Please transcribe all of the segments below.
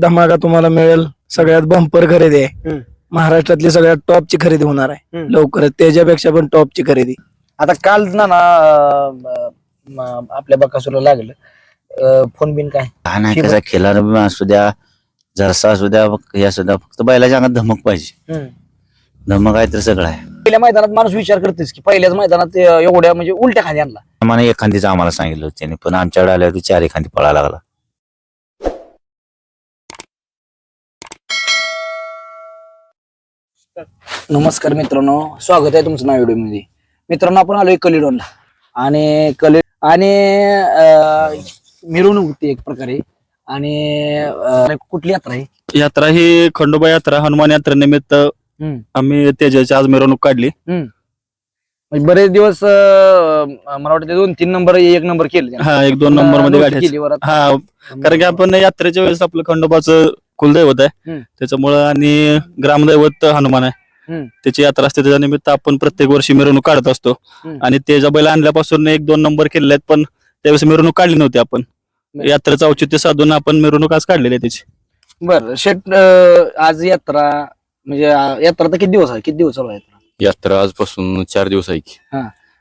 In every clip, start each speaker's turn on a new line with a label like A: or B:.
A: धमाका तुम्हाला मिळेल सगळ्यात बंपर खरेदी आहे. महाराष्ट्रातली सगळ्यात टॉपची खरेदी होणार आहे. लवकरच त्याच्यापेक्षा पण टॉपची खरेदी.
B: आता काल ना ना अं, आपल्या बकासूरला लागलं. अं, फोन बिन काय?
C: नाही कसा बी असू द्या जरसा असू द्या हे असू द्या फक्त बैलाच्या अंगात धमक पाहिजे. धमक आहे तर सगळं आहे.
B: पहिल्या मैदानात माणूस विचार करतेस की पहिल्याच मैदानात अं, एवढ्या म्हणजे उलट्या खाली आणला.
C: आम्हाला एखादीच आम्हाला सांगितलं होतं त्याने पण आमच्याकडे आल्यावर चार एखादी पळायला लागला.
B: नमस्कार. मित्रांनो स्वागत आहे तुमचं नावमध्ये मित्रांनो आपण आलोय कलिडोनला. आणि कलि आणि मिरवणूक होती एक प्रकारे. आणि कुठली यात्रा आहे?
D: यात्रा ही खंडोबा यात्रा हनुमान यात्रेनिमित्त. आम्ही तेजाची आज मिरवणूक काढली.
B: म्हणजे बरेच दिवस मला वाटतं दोन तीन नंबर एक नंबर केले.
D: हा एक दोन
B: नंबरमध्ये.
D: हा कारण की आपण यात्रेच्या वेळेस आपलं खंडोबाचं कुलदैवत आहे.
B: हम्म.
D: त्याच्यामुळं आणि ग्रामदैवत हनुमान आहे.
B: हम्म.
D: त्याची यात्रा असते त्याच्या निमित्त आपण प्रत्येक वर्षी मिरवणूक काढत असतो.
B: हम्म.
D: आणि तेजा बैल आणल्यापासून एक दोन नंबर केलेले आहेत पण त्यावेळेस मिरवणूक काढली नव्हती आपण. यात्रेचं औचित्य साधून आपण मिरवणूक आज काढलेली आहे त्याची.
B: बर शेट अं, आज यात्रा म्हणजे अं, यात्रा तर किती दिवस आहे? किती दिवस चालू आहे यात्रा?
E: यात्रा आजपासून चार दिवस आहे की.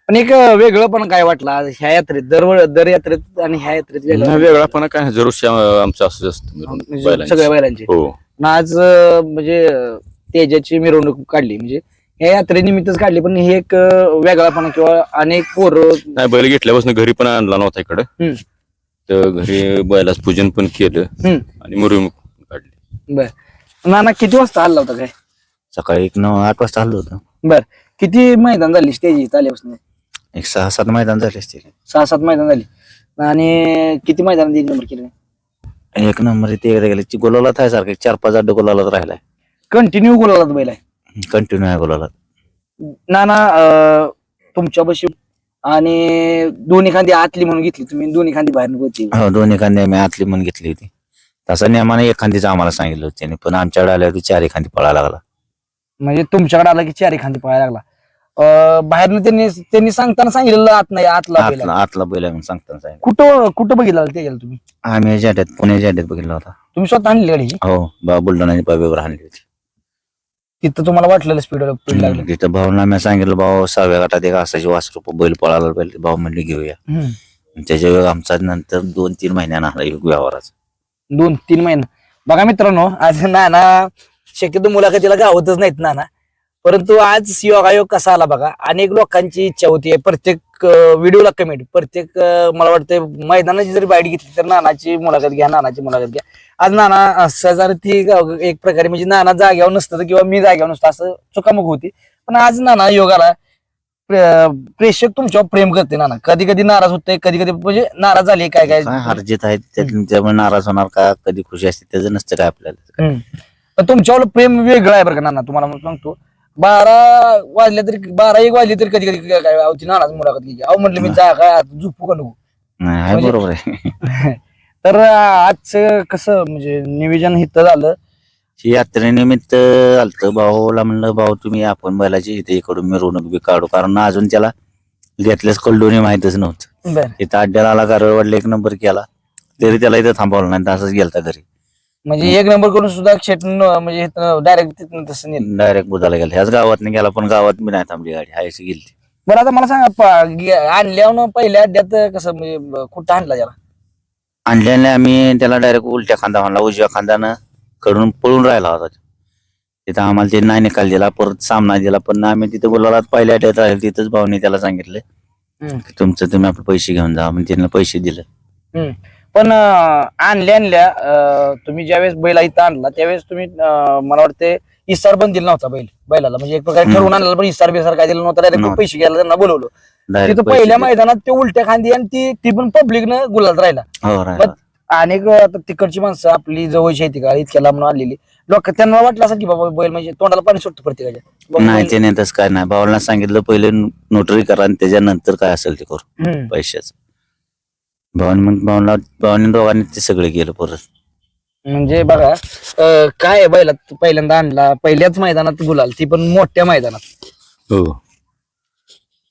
B: पण एक वेगळं पण काय वाटलं? आज ह्या यात्रेत दर दर यात्रेत आणि ह्या यात्रेत वेगळं
E: वेगळापणा काय नाही, जरूर श्या- आमचं
B: म्हणजे. सगळ्या बैलांची.
E: हो.
B: आणि आज अं, म्हणजे अं, तेजाची मिरवणूक काढली. म्हणजे या यात्रेनिमित्तच काढली पण हे एक अं, वेगळापणा किंवा अनेक पोर
E: नाही बैल घेतल्यापासून घरी पण आणला नव्हता इकडं. तर घरी बैलाच पूजन पण केलं. आणि मिरवणूक पण काढली.
B: बर. नाना किती वाजता हल्ला होता काय?
C: सकाळी एक नऊ आठ वाजता आलो होतं.
B: बर. किती मैदान झाली स्टेज आल्यापासून?
C: एक सहा सात मैदान झाले असतील.
B: सहा सात मैदान झाली. आणि किती मैदान एक नंबर केले?
C: एक नंबर ते एकदा गेले. गोलाला आहे सारखं. चार पाच अड्डे गोलालाच राहिलाय.
B: कंटिन्यू गोलाला बैल आहे.
C: कंटिन्यू आहे गोलाला
B: नाना अं, तुमच्यापाशी आणि दोन्ही खांदी आतली म्हणून घेतली तुम्ही दोन्ही खांदी बाहेर होती
C: हो दोन एखादी आम्ही आतली म्हणून घेतली होती. तसा नियमाने एखादीच आम्हाला सांगितलं होतं त्याने. पण आमच्याकडे आल्यावर चार एखादी पळायला लागला.
B: म्हणजे तुमच्याकडे आला की चारी खांदी पळायला लागला. बाहेरनं त्यांनी त्यांनी सांगताना सांगितलेलं आत नाही आतला बैल.
C: आतला
B: आहे.
C: आतला बैल आहे म्हणून सांगताना सांगितलं.
B: कुठं कुठं बघितलं त्याच्याला तुम्ही?
C: आम्ही जाड्यात पुणे जाड्यात बघितला होता.
B: तुम्ही स्वतः आणली गाडी
C: हो? बा बुलढाणा बाबेवर आणली होती.
B: तिथं तुम्हाला वाटलेलं स्पीड स्पीड लागलं.
C: तिथं भाऊला मी सांगितलं भाऊ सहाव्या गटात एक असायची वास रुपये बैल पळाला बैल भाऊ म्हणले घेऊया.
B: हम्म.
C: त्याच्या वेळ आमचा नंतर दोन तीन महिन्यानं आला योग व्यवहाराचा.
B: दोन तीन महिने. बघा मित्रांनो आज नाना शक्यतो मुलाखतीला गावतच नाहीत नाना. परंतु आज योगायोग कसा आला बघा अनेक लोकांची इच्छा होती. प्रत्येक व्हिडिओला कमेंट प्रत्येक मला वाटतं मैदानाची जरी बाईट घेतली तर नानाची मुलाखत घ्या नानाची मुलाखत घ्या. आज नाना ती एक प्रकारे म्हणजे नाना जाग्यावर नसतं किंवा मी जाग्यावर नसतं असं चुकामुक होती. पण आज नाना योगाला प्रे- प्रेक्षक तुमच्यावर प्रेम करते नाना. कधी कधी नाराज होते कधी कधी म्हणजे नाराज झाले काय काय?
C: हारजीत आहे त्यात- त्यामुळे नाराज होणार का? कधी खुशी असते त्याचं नसतं काय आपल्याला.
B: तुमच्यावर प्रेम वेगळं आहे बरं का नाना? तुम्हाला सांगतो. बारा वाजले तरी बारा एक वाजले तरी कधी कधी काय काय अहो, ती नानाच मुलाखत घ्यायची. अहो म्हटलं मी जा काय आता झोपू का नको?
C: नाही आहे
B: म्हणजे-
C: बरोबर आहे.
B: तर आज कसं म्हणजे नियोजन हित झालं.
C: ही यात्रेनिमित्त आलत भाऊला म्हणलं भाऊ तुम्ही आपण बैलाची इथे इकडून मिरवणूक बी काढू. कारण अजून त्याला घेतल्यास कल्डोनी माहितच नव्हतं.
B: बर.
C: इथं अड्ड्याला आला कारवाड वाटलं एक नंबर केला. तरी त्याला इथं थांबवलं नाही असंच गेलता घरी.
B: म्हणजे एक नंबर करून सुद्धा शेट म्हणजे डायरेक्ट तिथनं तसं नेलं.
C: डायरेक्ट बुधाला गेला. ह्याच गावात गेला पण गावात मी नाही थांबली गाडी. हायची गेली
B: बरं आता मला सांगा आणल्यावर पहिल्या अड्ड्यात कसं म्हणजे कुठं आणला त्याला
C: आणल्याने आम्ही त्याला डायरेक्ट उलट्या खांदा म्हणला उजव्या खांद्यानं कडून पळून राहिला होता. तिथं आम्हाला ते नाही निकाल दिला परत सामना दिला पण आम्ही तिथं बोलायला पहिल्या अड्ड्यात राहील तिथंच भाऊने त्याला सांगितलं तुमचं तुम्ही आपले पैसे घेऊन जा म्हणजे त्यांना पैसे दिले.
B: पण आणल्या आणल्या तुम्ही ज्यावेळेस बैला इथं आणला त्यावेळेस तुम्ही मला वाटते इसार पण दिला नव्हता बैल बैलाला. म्हणजे एक प्रकारे. ठरवून आणला पण इसार बिसार काय दिला नव्हता डायरेक्ट. पैसे घ्यायला त्यांना बोलवलं. तिथं पहिल्या मैदानात ते उलट्या खांदी आणि ती ती पण पब्लिकनं गुलाल राहिला.
C: हो
B: अनेक तिकडची माणसं आपली जवळची आहे ती का इतक्या लांबून आलेली. लोक त्यांना वाटलं असं की बाबा बैल म्हणजे तोंडाला पाणी सुटतं प्रत्येकाच्या
C: नाही
B: बैल-
C: त्याने तसं काय नाही. भावाला सांगितलं पहिले नोटरी करा आणि त्याच्यानंतर काय असेल ते करू. पैशाचं. भावाने मग भावना भावाने दोघांनी ते सगळे केलं परत.
B: म्हणजे बघा अं, काय आहे बैलात? पहिल्यांदा आणला पहिल्याच मैदानात गुलाल ती पण मोठ्या मैदानात.
E: हो.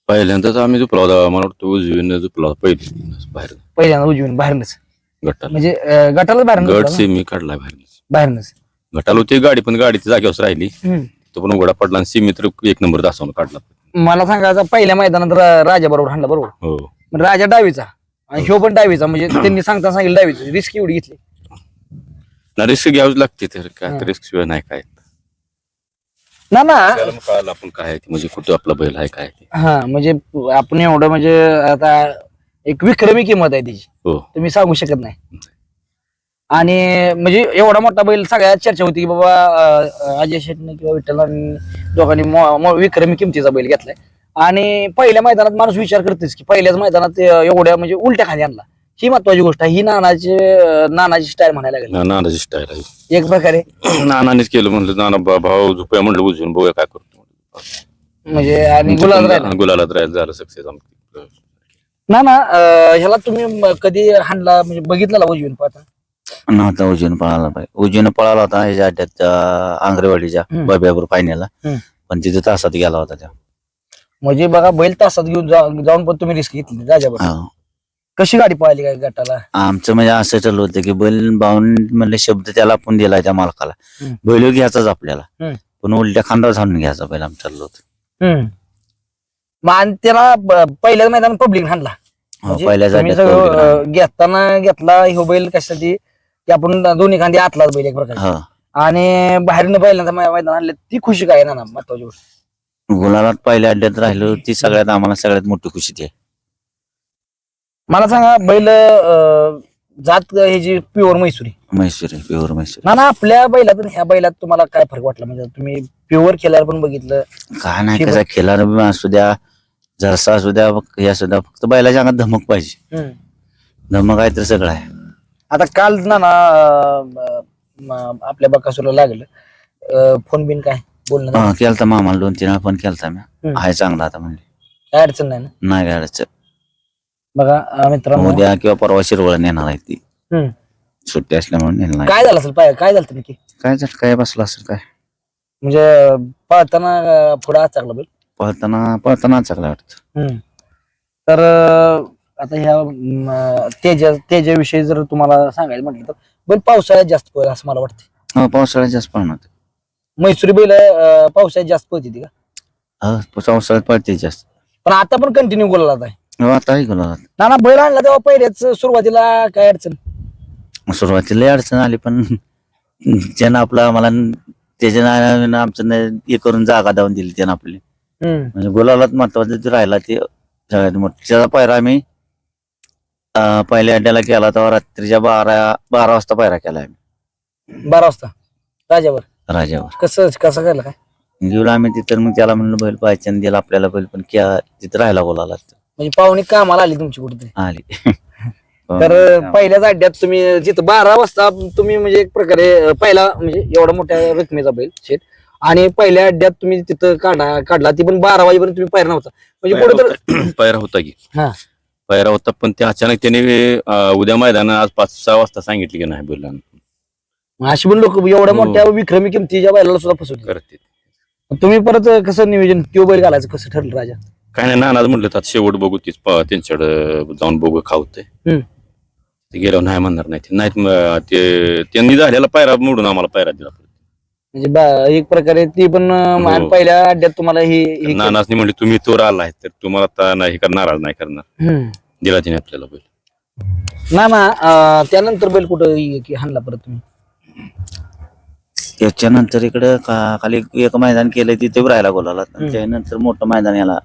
E: पहिल्यांदाच आम्ही झोपला होता मला वाटतं उजवीनं झोपला होता पहिली बाहेर.
B: पहिल्यांदा उजवीन बाहेरनच.
E: गटाला.
B: म्हणजे अं, गटाला बाहेर
E: गट सेमी काढलाय बाहेर
B: बाहेरनच.
E: गटाला होती गाडी पण गाडी ती जागेवर राहिली.
B: हम्म.
E: तो पण उघडा पडला आणि सीमित एक नंबर दासवून काढला.
B: मला सांगायचं पहिल्या मैदानात राजा बरोबर हाणला बरोबर?
E: हो.
B: मग राजा डावीचा. आणि ह्यो पण डावीचा म्हणजे त्यांनी सांगता सांगितलं डावीचा. रिस्क एवढी घेतली.
E: ना रिस्क घ्यावीच लागते तर काय रिस्क शिवाय नाही काय.
B: ना ना.
E: त्याला मग कळालं आपण काय आहे ते, म्हणजे कुठं आपला बैल आहे काय आहे ते.
B: हा म्हणजे आपण एवढं म्हणजे आता एक विक्रमी किंमत आहे त्याची
E: हो.
B: तुम्ही सांगू शकत नाही. आणि म्हणजे एवढा मोठा बैल सगळ्यात चर्चा होती की बाबा अं, अजय शेटने किंवा विठ्ठलांनी दोघांनी मो- मो- विक्रमी किमतीचा बैल घेतलाय. आणि पहिल्या मैदानात माणूस विचार करतेच की पहिल्याच मैदानात एवढ्या म्हणजे उलट्या खाली आणला. ही महत्वाची गोष्ट आहे. ही नानाची नानाची स्टाईल म्हणायला लागेल.
E: ना- नानाची स्टाईल आहे.
B: एक प्रकारे.
E: नानानेच केलं म्हणलं नाना भाऊ झोपूया म्हणलं उजवून बघूया काय करतो
B: म्हणजे आणि गुलाब राहिला.
E: गुलालात राहायला झालं सक्सेस
B: ना ना ह्याला तुम्ही कधी हाणला म्हणजे बघितला उजवीन पाहता
C: नव्हता उजवीन पळाला पाहिजे. उजवीन पळाला होता ह्याच्या अड्ड्यात आंगरेवाडीच्या. बब्यापूर फायनलला. पण तिथे तासात गेला होता त्या.
B: म्हणजे बघा बैल तासात घेऊन जा- जाऊन पण तुम्ही रिस्क घेतली राजाबर
C: हो.
B: कशी गाडी पळाली काय गटाला
C: आमचं म्हणजे असं ठरलं होतं की बैल बावून म्हणले शब्द त्याला आपण दिलाय त्या मालकाला
B: हम्म.
C: बैल घ्यायचाच आपल्याला
B: हम्म.
C: पण उलट्या खांदा झाडून घ्यायचा बैल आमचं ठरलं होतं
B: हम्म. मग आणि त्याला ब- पहिल्याच मैदान पब्लिक हाणला
C: हो,
B: म्हणजे
C: पहिल्या
B: तुम्ही
C: जागेत
B: सगळं,
C: पळून गेला.
B: अं, घेताना घेतला ह्यो बैल कशासाठी की आपण दोन्ही खांदी आतलाच बैल एक प्रकार
C: हो.
B: आणि बाहेरनं बैलांचा मैदान आणले ती खुशी काय ना ना महत्वाची गोष्ट
C: गुलालात पहिल्या अड्ड्यात राहिलो ती सगळ्यात आम्हाला सगळ्यात मोठी खुशी ती आहे.
B: मला सांगा बैल अं, जात हे जी प्युअर मैसुरी.
C: म्हैसूर आहे प्युअर म्हैसूर
B: ना ना आपल्या बैलात आणि ह्या बैलात तुम्हाला काय फरक वाटला? म्हणजे तुम्ही प्युअर केल्यावर पण बघितलं.
C: काय नाही कसा खेळाडू बी असू द्या जरसा असू द्या हे असू द्या फक्त बैलाच्या अंगात धमक पाहिजे. धमक आहे तर सगळं आहे.
B: आता काल ना ना अं, म- आपल्या बकासूरला लागलं. फोन बिन काय? बोलणं?
C: हा, केलता मामाला दोन तीन वेळा पण केलता मी.
B: हम्म.
C: आहे चांगला आता म्हणजे.
B: काय अडचण नाही ना?
C: नाही काय अडचण.
B: बघा अं, मित्रांनो.
C: उद्या किंवा परवा शिरवळ नेणार आहे ती.
B: हम्म.
C: सुट्टी असल्यामुळे नेणार नाही.
B: काय झालं असेल? पाय काय झालं नक्की?
C: काय झालं? काय बसला असेल? काय?
B: म्हणजे पळताना पुढे आज चांगला बैल.
C: पळताना पळताना चांगला वाटतं.
B: तर अं, आता ह्या म, तेजा तेजाविषयी जर तुम्हाला सांगायला म्हटलं तर बैल पावसाळ्यात जास्त पळेल असं मला वाटतं
C: हो पावसाळ्यात जास्त पळणार
B: मैसुरी बैल अं, पावसाळ्यात जास्त पळते ती का?
C: हो पावसाळ्यात पळते जास्त.
B: पण आता पण कंटिन्यू बोलला आहे.
C: हो आता गुलाबात
B: ना ना बैल आणला तेव्हा पहिल्याच सुरुवातीला काय अडचण?
C: सुरुवातीला लई अडचण आली पण ज्यानं आपलं आम्हाला त्याच्या नावानं आमचं न- हे करून जागा धावून दिली त्यानं आपली.
B: हम्म.
C: म्हणजे गुलालात महत्वाचं ते राहिला ते सगळ्यात मोठं. त्याचा पायरा आम्ही अं, पहिल्या अड्ड्याला केला तेव्हा रात्रीच्या बारा बारा वाजता पायरा केला आम्ही.
B: बारा वाजता. राजावर?
C: राजावर.
B: कसं कसं केलं काय?
C: गेलो आम्ही तिथं मग त्याला म्हणलं बैल पाहिजे आणि दिला आपल्याला बैल पण क्या तिथं राहायला बोलायला
B: म्हणजे पाहुणे कामाला आली तुमची कुठेतरी.
C: आली.
B: तर पहिल्याच अड्ड्यात तुम्ही तिथं बारा वाजता तुम्ही म्हणजे एक प्रकारे अं, पहिला म्हणजे एवढा मोठ्या रकमेचा बैल शेत आणि पहिल्या अड्ड्यात तुम्ही तिथं काढा काढला ती पण बारा वाजेपर्यंत तुम्ही पाहिला नव्हता. म्हणजे पुढे तर
E: पायरा होता की.
B: हा.
E: पायरा होता पण ते अचानक त्याने अं, उद्या मैदान आज पाच सहा वाजता सांगितले की नाही बोलला
B: अशी पण लोक एवढ्या
E: हो.
B: मोठ्या विक्रमी किमतीच्या बैलाला सुद्धा फसवली
E: करते
B: तुम्ही परत कसं नियोजन त्यो बैल घालायचं कसं ठरलं राजा?
E: काय नाही नानाच म्हटलं तर शेवट बघू तीच प- त्यांच्याकडे जाऊन बघू खावते
B: हम्म.
E: ते गेल्यावर नाही म्हणणार नाही ते. नाहीत म- ते त्यांनी झालेला पायरा मोडून आम्हाला पायरा दिला.
B: म्हणजे बा- एक प्रकारे ती पण अं,
E: हो.
B: आणि पहिल्या अड्ड्यात तुम्हाला ही ही-
E: नानासनी म्हणले तुम्ही तो आलाय तर तुम्हाला आता नाही करणार नाराज नाही करणार.
B: हम्म.
E: दिला तिने आपल्याला बैल.
B: ना ना त्यानंतर बैल कुठं हाणला परत तुम्ही?
C: त्याच्यानंतर इकडं का- खाली एक मैदान केलंय तिथे राहायला बोलावला
B: हम्म.
C: त्यानंतर मोठं मैदान याला.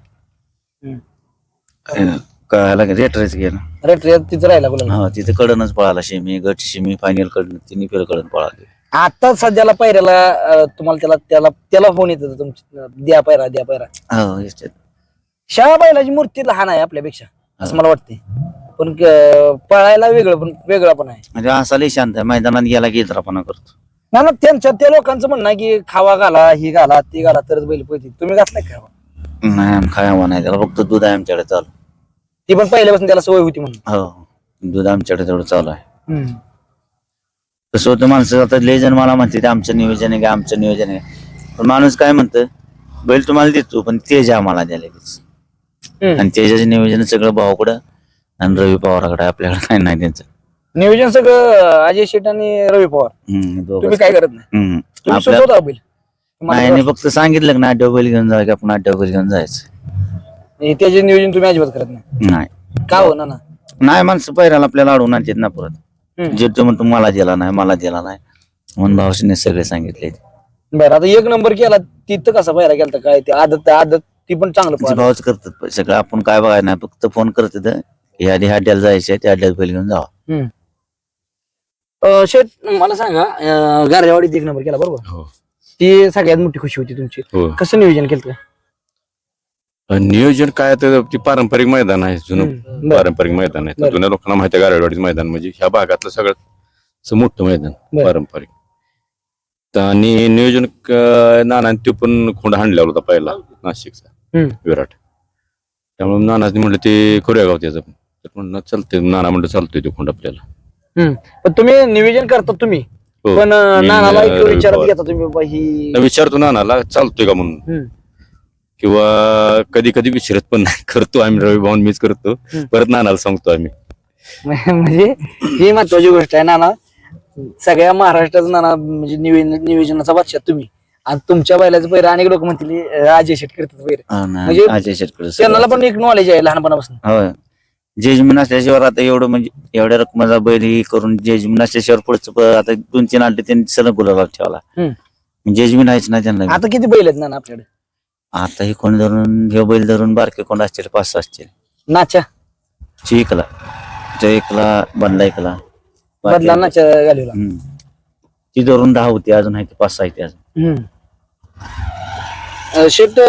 C: कळायला रेटरेच गेलं.
B: रेट रेट तिथं राहिला बोला
C: हो तिथे कडनच पळाला शेमी गट शेमी फायनल कडन. तिन्ही फेर कडन पळाले.
B: आता सध्याला पायऱ्याला अं, तुम्हाला त्याला त्याला त्याला फोन येत होता तुमची द्या पायरा द्या पायरा.
C: हो याच्यात.
B: शाळा बैलाची मूर्ती लहान आहे आपल्यापेक्षा असं मला वाटते पण क- पळायला वेगळं पण वेगळा पण आहे.
C: म्हणजे असा शांत आहे. मैदानात गेला की इतरापणा करतो.
B: ना ना त्यांच्या त्या लोकांचं म्हणणं आहे की खावा घाला ही घाला ती घाला तरच बैल पळते तुम्ही घातलाय का खावा?
C: नाही आम काय हवा नाही. त्याला फक्त दूध आहे आमच्याकडे चालू.
B: ती पण पहिल्यापासून त्याला सवय होती म्हणून.
C: हो. दूध आमच्याकडे तेवढं चालू आहे. तसं होतं माणसं आता लय जण मला म्हणते ते आमचं नियोजन आहे का? आमचं नियोजन आहे पण माणूस काय म्हणतं बैल तुम्हाला देतो पण तेज आम्हाला द्या लगेच.
B: हम्म.
C: आणि तेजाचं नियोजन सगळं भावाकडं आणि रवी पवाराकडे आपल्याकडे काय नाही त्यांचं.
B: नियोजन सगळं अजय शेट आणि रवी पवार.
C: हम्म, दोघंच.
B: तुम्ही काय करत नाही?
C: हम्म.
B: तुम्ही
C: आपल्या-
B: स्वतः बैल तुम्हाला
C: नाही नाही, फक्त सांगितलं ना अड्डा बैल घेऊन जायचं आपण अड्डा बैल घेऊन जायचं.
B: हे त्याचे नियोजन तुम्ही अजिबात करत नाही.
C: नाही.
B: का हो ना ना
C: नाही माणसं पैराला आपल्याला अडवून आणतात ना परत.
B: हम्म.
C: जे तो म्हणतो मला दिला नाही मला दिला नाही. म्हणून भावशीने सगळे सांगितले.
B: बरं आता एक नंबर केला तिथं कसा पायरा केला काय ते आदत आदत ती पण चांगलं पाहिलं
C: भावच करतात सगळं आपण काय बघायला नाही फक्त फोन करतात ह्या ह्या अड्ड्याला जायचे त्या अड्ड्यात बैल घेऊन जावा.
B: शेट मला सांगा अं, गारजावाडीत एक नंबर केला बरोबर?
E: हो.
B: ती सगळ्यात मोठी खुशी होती तुमची.
E: हो.
B: कसं नियोजन केलं
E: नियोजन काय तर ती पारंपरिक मैदान आहे जुनं
B: बरं.
E: पारंपरिक मैदान आहे.
B: बरं.
E: जुन्या लोकांना माहिती आहे मैदान म्हणजे ह्या भागातलं सगळ्यात असं मोठं मैदान
B: बरं.
E: पारंपरिक. तर आणि नियोजन क- नानाने तो पण खोंड हाणलेला होता पहिला नाशिकचा
B: हम्म.
E: विराट. त्यामुळे नानाने म्हणलं ते करूया गाव त्याचं तर म्हणलं चालतंय. नाना म्हणलं चालतोय तो खोंड आपल्याला.
B: पण तुम्ही नियोजन करता तुम्ही.
E: हो.
B: पण अं,
E: मी,
B: नानाला एक
E: अं,
B: विचारत. घेता तुम्ही बाबा ही
E: विचारतो नानाला चालतोय का म्हणून.
B: हम्म.
E: किंवा कधी कधी विचारत पण नाही. करतो आम्ही रवी भाऊन मीच करतो.
B: हम्म.
E: परत नानाला सांगतो आम्ही.
B: म्हणजे ही महत्वाची गोष्ट आहे नाना. सगळ्या महाराष्ट्राचं नाना म्हणजे निवे- नियोजनाचा बादशाह तुम्ही. आणि तुमच्या बैलाचं पैर अनेक लोक म्हणतील अं, अजय शेट करतात
C: हा ना,
B: म्हणजे
C: अजय शेटकर
B: त्यांना पण एक नॉलेज आहे लहानपणापासून.
C: होय. जजमेंट असल्याशिवाय आता एवढं म्हणजे एवढ्या रकमाचा बैल ही करून जजमेंट असल्याशिवाय पुढचं प- आता दोन तीन आले त्यांनी सलग गुलाबात ठेवला जजमेंट आहेच ना त्यांना
B: आता किती बैल आहेत नाना आपल्याकडे?
C: आता हे कोण धरून हे बैल धरून बारके कोण असतील? पाच सहा असतील.
B: नाच्या
C: ची एकला. तो एकला बनला एकला.
B: बदला नाच्या घालूला
C: हम्म. ती धरून दहा होती अजून आहे ती पाच सहा आहे ती अजून.
B: शेट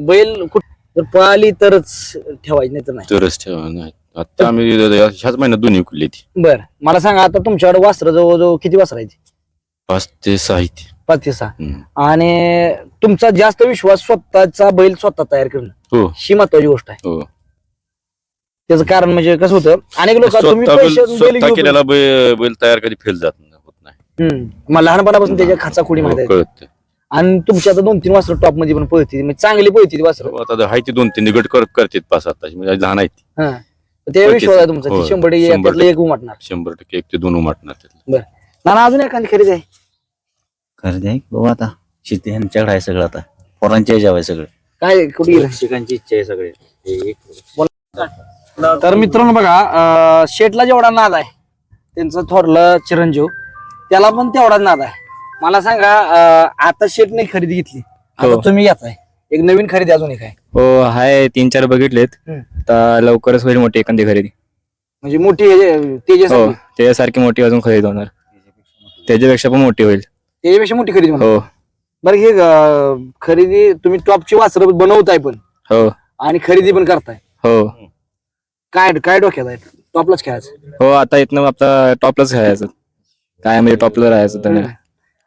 B: बैल कुठ जर पळाली तरच ठेवायची नाही तर नाही.
E: तरच ठेवा नाही. आता आम्ही ह्याच महिन्यात दोन्ही विकली ती.
B: बर. मला सांगा आता तुमच्याकडे वस्त्र जवळजवळ किती वस्त्रायची
E: पाच ते सहा ती.
B: पाच ते सहा.
E: हम्म.
B: आणि तुमचा जास्त विश्वास स्वतःचा बैल स्वतः तयार करणं
E: हो.
B: ही महत्वाची गोष्ट आहे.
E: हो.
B: त्याचं कारण म्हणजे कसं होतं अनेक लोक तुम्ही
E: स्वतः बैल-
B: पैसे बैल
E: स्वतः
B: घेऊन-
E: केलेला बैल बैल तयार कधी फेल जात नाही होत नाही.
B: हम्म. मला लहानपणापासून त्याच्या खाचा खोडी माहिती
E: हो,
B: आहे
E: कळत.
B: आणि तुमची आता दोन तीन वासर टॉपमध्ये पण पळती म्हणजे चांगली पळती ती वासर
E: आता हाय ती दोन तीन गट कर- करतात पाच सात तास. म्हणजे लहान आहेत ती.
B: ते
E: पळतीच.
B: विश्वास आहे तुमचा.
E: हो,
B: की शंभर टक्के
E: शंभर
B: एक उमटणार.
E: शंभर टक्के एक ते दोन उमाटणार त्यातलं.
B: नाना अजून एखादी खरेदी आहे?
C: खरं आहे? बघू आता. शेती ह्यांच्याकडे आहे सगळं आता. पोरांच्या याच्यावर आहे सगळं.
B: काय कुठे गेलं?
C: शिक्षकांची इच्छा आहे सगळे.
B: तर मित्रांनो बघा अं, शेटला जेवढा नाद आहे त्यांचं थोरलं चिरंजीव त्याला पण तेवढाच नाद आहे. मला सांगा अं, आता शेटने खरेदी घेतली. आता
D: हो.
B: तुम्ही घेताय. एक नवीन खरेदी अजून एक आहे.
D: हो हाय तीन चार बघितलेत.
B: हम्म.
D: आता लवकरच होईल मोठी एखादी खरेदी.
B: म्हणजे मोठी हे- तेजस
D: हो त्याच्यासारखी मोठी अजून खरेदी होणार. त्याच्यापेक्षा पण मोठी होईल.
B: त्याच्यापेक्षा मोठी खरेदी म्हणा.
D: हो.
B: बरं हे अं, खरेदी तुम्ही टॉपची वासरं बनवताय पण.
D: हो.
B: आणि खरेदी पण करताय.
D: हो.
B: काय काय डोक्यात आहे? टॉपलाच खेळायचं.
D: हो आता इथनं आता टॉपलाच खेळायचं. काय म्हणजे टॉपला राहायचं तर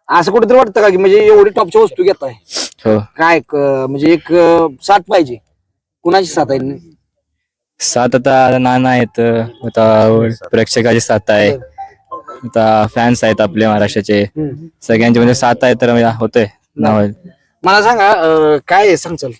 B: असं कुठेतरी वाटतं का की म्हणजे एवढी टॉपच्या वस्तू घेताय?
D: हो.
B: काय क- म्हणजे एक अं, साथ पाहिजे. कुणाची साथ आहे?
D: सात आता नाना आहेत आता प्रेक्षकाची साथ आहे. आता फॅन्स आहेत आपले महाराष्ट्राचे.
B: हम्म.
D: सगळ्यांची म्हणजे साथ आहे तर म्हणजे होतंय नाव
B: मला सांगा अं, काय आहे सांगचाल?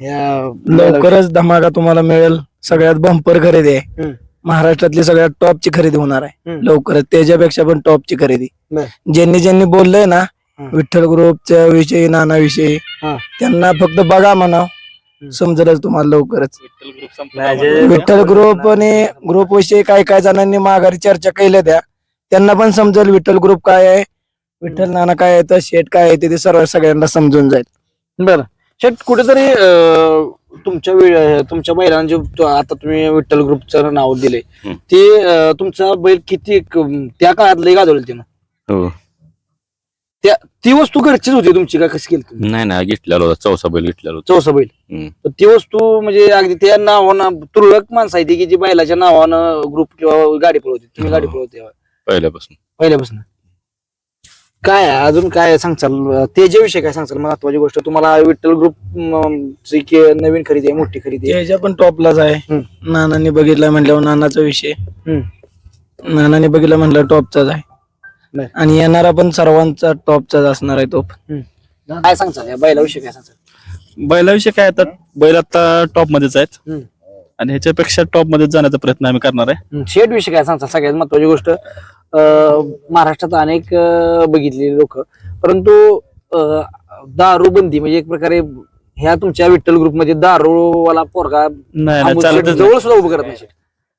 B: या-
A: लवकरच धमाका तुम्हाला मिळेल. सगळ्यात बंपर खरेदी आहे.
B: हम्म.
A: महाराष्ट्रातली सगळ्यात टॉपची खरेदी होणार आहे
B: हम्म.
A: लवकरच त्याच्यापेक्षा पण टॉपची खरेदी
B: बर.
A: ज्यांनी ज्यांनी बोललंय ना
B: हम्म.
A: विठ्ठल ग्रुपच्या विषयी नाना विषयी
B: हा.
A: त्यांना फक्त बघा म्हणाव समजेलच तुम्हाला लवकरच विठ्ठल ग्रुप आणि ग्रुप विषयी काय काय जणांनी माघारी चर्चा केल्या त्या त्यांना पण समजेल विठ्ठल ग्रुप काय आहे विठ्ठल नाना काय आहे तर शेट काय आहे ते- ते सर्व सगळ्यांना समजून जाईल
B: बरं शेट कुठेतरी अं, तुमच्या वेळ तुमच्या तो- आता तुम्ही विठ्ठल ग्रुपचं नाव दिले
E: हम्म.
B: ते अं, तुमचा बैल किती क- त्या काळात लय गाजवलं त्यानं
E: हो.
B: त्या ती वस्तू घरचीच होती तुमची का कशी केली तुम्ही?
E: नाही नाही घेतलेला होता. चौसा बैल घेतलेला होता.
B: चौसा बैल.
E: हम्म.
B: तर ती वस्तू म्हणजे अगदी त्या नावानं तुरळक माणसं आहे ती की जी बैलाच्या नावानं ग्रुप किंवा गाडी पळवते. तुम्ही गाडी
E: हो.
B: पळवते
E: पहिल्यापासून.
B: पहिल्यापासून. काय? अजून काय सांगचाल? त्याच्याविषयी काय सांगचाल? महत्वाची गोष्ट. तुम्हाला विठ्ठल ग्रुप ची के- नवीन खरेदी आहे मोठी खरेदी आहे.
A: त्याच्या पण टॉपलाच आहे.
B: हम्म.
A: नानांनी बघितलं म्हटल्यावर नानाचा विषय.
B: हम्म.
A: नानांनी बघितलं म्हटलं टॉपचाच आहे.
B: बर.
A: आणि येणारा पण सर्वांचा टॉपचाच असणार आहे तो. पण.
B: काय सांगचाल? या बैलाविषयी काय सांगचाल?
D: बैलाविषयी काय आता? बैल आता टॉप मध्येच आहेत.
B: हम्म.
F: आणि ह्याच्यापेक्षा टॉपमध्ये जाण्याचा प्रयत्न आम्ही करणार आहे.
B: शेट विषय काय सांगता सगळ्यात महत्वाची गोष्ट महाराष्ट्रात अनेक बघितलेली लोक परंतु अं, दारू बंदी म्हणजे एक प्रकारे ह्या तुमच्या विठ्ठल ग्रुपमध्ये दारूवाला पोरगा
F: नाही नाही
B: जवळ सुद्धा उभं करत नाही शेट.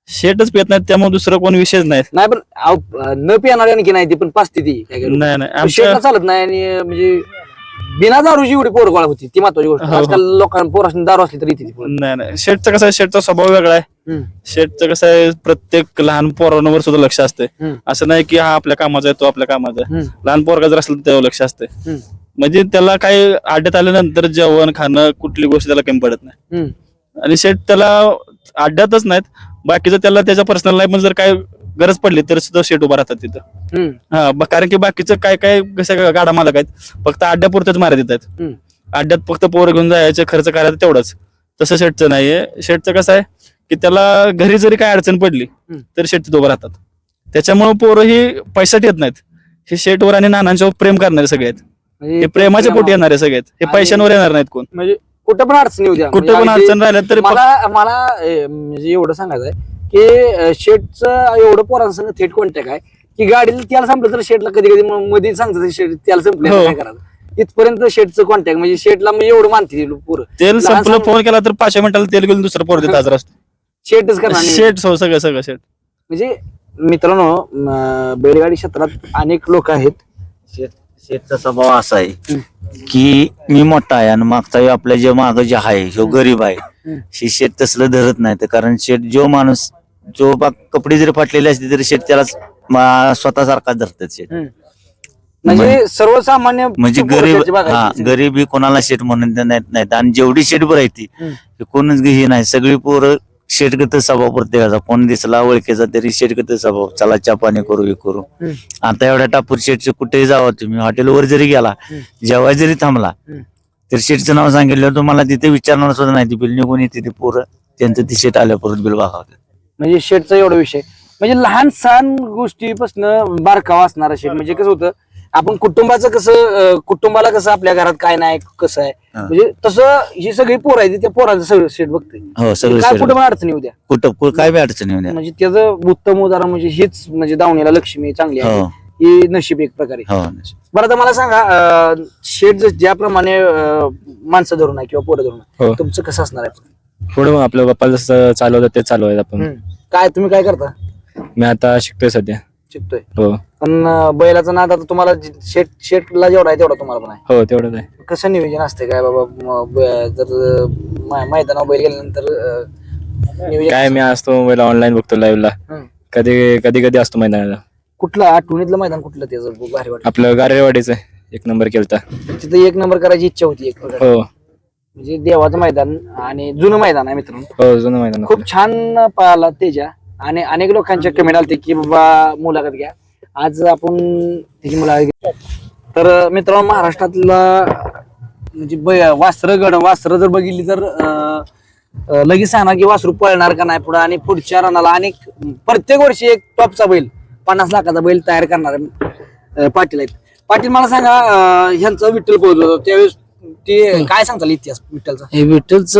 F: शेटच पेत नाहीत त्यामुळे दुसरा कोण विषयच नाही
B: नाही पण न पिणारी आणखी नाही ती पण पाचते ती काय करू?
F: नाही
B: शेटला चालत नाही आणि म्हणजे बिना दारूची एवढी पोर गोळा होती ती महत्वाची गोष्ट
F: हो, हो.
B: आजकाल लोकांना पोरांनी दारू असली तरी येते ती पोरं.
F: नाही नाही शेटचा कसा आहे शेटचा स्वभाव वेगळा आहे
B: हम्म.
F: शेटचं कसं आहे प्रत्येक लहान पोरांवर सुद्धा लक्ष असते
B: हम्म.
F: असं नाही की हा आपल्या कामाचा आहे तो आपल्या कामाचा आहे
B: हम्म.
F: लहान पोरगा जर असलं तर त्यावर लक्ष असते
B: हम्म.
F: म्हणजे त्याला काही आड्यात आल्यानंतर जेवण खाणं कुठली गोष्ट त्याला कमी पडत नाही
B: हम्म.
F: आणि शेट त्याला अड्ड्यातच नाहीत बाकीचं त्याला त्याच्या पर्सनल लाईफमध्ये जर काय गरज पडली तर सुद्धा शेट उभा राहतात तिथं.
B: हम्म.
F: हा ब- कारण की बाकीचं काय काय कसं गाडा मालक आहेत. फक्त अड्ड्यापुरतेच मारत येत आहेत
B: हम्म.
F: अड्ड्यात फक्त पोरं घेऊन जायचे खर्च करायचा तेवढंच. तसं शेटचं नाहीये. शेटचं कसं आहे की त्याला घरी जरी काय अडचण पडली
B: हम्म.
F: तरी शेट तिथं उभं राहतात. त्याच्यामुळे पोरं ही पैशासाठी येत नाहीत. हे शेटवर आणि नानांच्यावर प्रेम करणारे सगळे आहेत.
B: म्हणजे
F: हे प्रेमाच्या पोटी येणारे सगळे आहेत. हे
B: आणि-
F: पैशांवर येणार नाहीत कोण.
B: म्हणजे कुठं पण अडचण
F: कुठे पण
B: म्हणजे
F: अडचण राहिल्या तरी फक्त-
B: मला मला म्हणजे एवढं सांगायचं आहे की शेटचं एवढं पोरांसंग थेट कॉन्टॅक्ट आहे की गाडीला त्याला संपलं तर शेटला कधी कधी मध्ये सांगतात शेट त्याला संपलं
F: हो.
B: काय करायचं? इथपर्यंत शेटचं कॉन्टॅक्ट म्हणजे शेटला म्हणजे एवढं मानते पोरं.
F: तेल
B: लहान
F: संपलं फोन केला तर पाचशे मिनिटाला तेल घेऊन दुसरा पोर देत हजर असतो
B: शेटच करणार नाही.
F: शेट हो सगळं सगळं शेट
B: म्हणजे मित्रांनो अं, बैलगाडी क्षेत्रात अनेक लोक आहेत.
C: शेत शेतचा स्वभाव असा आहे की मी मोठा आहे आणि मागचा ह्यो आपल्या जे माग जे आहे ह्यो गरीब आहे हे शेत तसलं धरत नाही. तर कारण शेत जो माणूस जो बा कपडे जरी फाटलेले असते तरी शेत त्याला स्वतःसारखाच धरतात शेत
B: म्हणजे सर्वसामान्य
C: म्हणजे
B: पोरं त्याची
C: गरीब. हा गरीब ही कोणाला शेट म्हणून देत नाहीत आणि जेवढी शेट बरं आहे ती
B: हम्म.
C: कोणच हे नाही. सगळी पोरं शेटगत स्वभाव प्रत्येकाचा. कोण दिसला ओळखीचा तरी शेटगत स्वभाव. चला चहा पाणी करू हे करू. आता एवढ्या टापूर शेटचे कुठेही जावा तुम्ही. हॉटेलवर जरी गेला. जेव्हा जरी थांबला. तर शेटचं नाव सांगितलं तुम्हाला तिथे विचारणार सुद्धा नाही. ती बिल निघून येते ती पोरं. त्यांचं ती शेट आल्या परत बिल बघावतात
B: म्हणजे शेटचा एवढा विषय. म्हणजे लहान सहान गोष्टीपासून बारकावा असणारा शेट म्हणजे कसं होतं आपण कुटुंबाचं कसं कुटुंबाला कसं आपल्या घरात काय नाही कसं आहे. म्हणजे तसं ही सगळी पोरं आहे ती त्या पोरांचं सगळं शेट बघते
C: हो सगळं
B: काय कुठं पण अडचणी उद्या
C: कुठं काय बी अडचण द्या.
B: म्हणजे त्याचं उत्तम उदाहरण म्हणजे हीच म्हणजे दावणीला लक्ष्मी चांगली आहे.
C: हो.
B: ही नशीब एक प्रकारे.
C: हो
B: बरं आता मला सांगा शेट ज्याप्रमाणे माणसं धरून आहे किंवा पोरं धरून आहे
D: हो.
B: तुमचं कसं असणार आहे?
D: पुढे मग आपल्या बाप्पाला जसं चालवलं ते चालवायचं आपण.
B: हम्म. काय तुम्ही काय करता?
D: मी आता शिकतोय सध्या.
B: शिकतोय.
D: हो.
B: पण अं, बैलाचं नाद आता तुम्हाला जे- शेट शेटला जेवढा आहे तेवढा तुम्हाला पण आहे.
D: हो तेवढंच आहे.
B: कसं नियोजन असते काय बाबा म- ब- जर अं, मै- मैदानावर बैल गेल्यानंतर अं, नियोजन
D: काय मी असतो मोबाईल ऑनलाईन बघतो लाईव्हला
B: हम्म.
D: कधी कधी कधी असतो मैदानाला.
B: कुठलं? आठवणीतलं मैदान कुठलं भारी वाटलं.
D: आपलं गारेवाडीचं एक नंबर केलता.
B: तिथं एक नंबर करायची इच्छा होती एक प्रकारे.
D: हो.
B: म्हणजे देवाचं मैदान आणि जुनं मैदान आहे मित्रांनो.
D: हो जुनं मैदान
B: खूप छान पळाला तेजा. आणि अनेक लोकांच्या कमेंट आलते की बाबा मुलाखत घ्या. आज आपण त्याची मुलाखत घ्या तर मित्रांनो महाराष्ट्रातला म्हणजे वासरगड वासर जर बघितली तर अं, अं, लगेच सांगा की वासरू पळणार का नाही पुढे आणि पुढच्या रनाला अनेक प्रत्येक वर्षी एक टॉपचा बैल पन्नास लाखाचा बैल तयार करणारे पाटील आहेत. पाटील मला सांगा अं, ह्यांचा विठ्ठल पोहोचत होता. त्यावेळेस ते काय सांगताल इतिहास विठ्ठलचा?
G: हे विठ्ठलच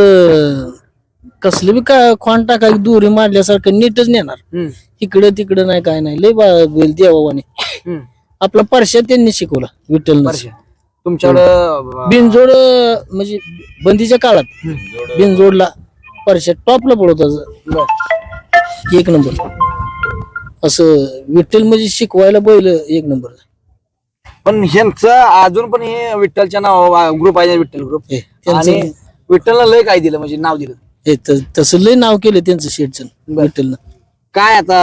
G: कसलं बी काय खोंड टाका दोरी मारल्यासारखं नीटच नेणार.
B: हम्म,
G: इकडं तिकडं नाही काय नाही. लय बा- बैल देवाने
B: हम्म.
G: आपला परश्या त्यांनी शिकवला विठ्ठल
B: वर्षा तुमच्याकडं
G: बिनजोड अं, म्हणजे बंदीच्या काळात बिनजोडला परश्या टॉपला पडत होता. एक नंबर. असं विठ्ठल म्हणजे शिकवायला बैल एक नंबर.
B: पण ह्यांचं अजून पण हे विठ्ठलच्या नाव ग्रुप आहे विठ्ठल ग्रुप
G: हे
B: आणि विठ्ठलला लय काय दिलं म्हणजे नाव दिलं.
G: हे त- तसं लय नाव केलं त्यांचं शेटचं विठ्ठलनं.
B: काय आता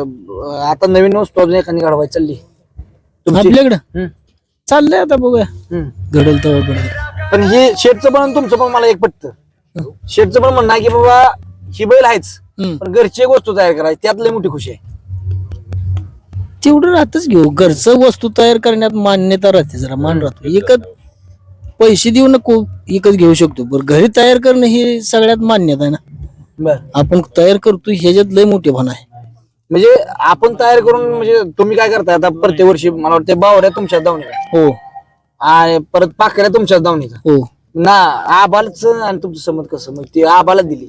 B: अं, आता नवीन वस्तू अजून एखादी घडवायची चालली. तुमची?
G: आपल्याकडं?
B: हम्म,
G: चाललंय आता बघूया.
B: हम्म.
G: घडल तेव्हा घडल.
B: पण हे शेटचं पण आणि तुमचं पण मला एक पटतं. शेटचं पण म्हणणं आहे की बाबा ही बैल आहेच. पण घरची एक वस्तू तयार करायची त्यात लय मोठी खुशी आहे.
G: तेवढं राहतच घेऊ घरचं वस्तू तयार करण्यात मान्यता राहते जरा मान राहतो. एकच पैसे देऊ नको एकच घेऊ शकतो. पण घरी तयार करणं हे सगळ्यात मान्यता आहे ना?
B: बर.
G: आपण तयार करतो ह्याच्यात लय मोठेपणा आहे.
B: म्हणजे आपण तयार करून म्हणजे तुम्ही काय करताय आता प्रत्येक वर्षी? मला वाटतं बावऱ्या तुमच्याच दावणीला.
G: हो.
B: आणि परत पाकऱ्या तुमच्याच दावणीचा
G: हो.
B: ना आबालच आणि तुमचं समज कसं? मग ती आबाला दिली.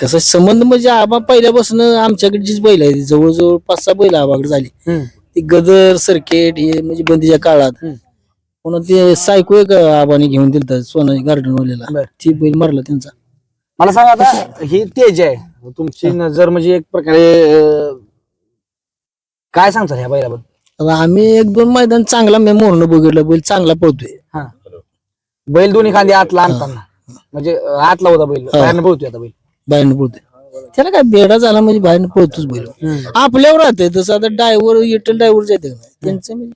G: कसं संबंध म्हणजे आबा पहिल्यापासून आमच्याकडे जीच बैल आहे. जवळजवळ पाच सहा बैल आबाकडे झाली. ती गदर सर्किट हे म्हणजे बंदीच्या काळात. पुन्हा ते सायको एक आबाने घेऊन दिलता सोनाजी गार्डन वाल्याला. ती बैल मारला त्यांचा.
B: मला सांगा आता ही तेज आहे. तुमची नजर म्हणजे एक प्रकारे काय सांगतात ह्या बैलाबद्दल?
G: आम्ही एक दोन मैदान चांगला मी मोरण बघितलं बैल चांगला पळतोय.
B: बैल दोन्ही खांदे आतला आणताना. म्हणजे आतला होता बैल. पळतोय आता बैल.
G: बाहेरनं पळतोय त्याला काय बेडा झाला म्हणजे बाहेरनं पळतोच बैल आपल्यावर राहतंय तसं आता ड्रायव्हर इटल ड्रायव्हर जाते त्यांचं म्हणजे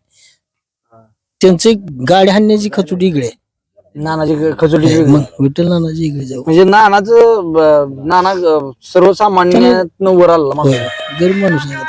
G: त्यांची गाडी हाणण्याची खचुटी इकडे आहे.
B: नानाची खचोटी.
G: मग विठ्ठल नानाची इकडे जाऊ
B: म्हणजे नानाचं नाना अं, सर्वसामान्य वर आला माणूस.
G: गरीब माणूस आहे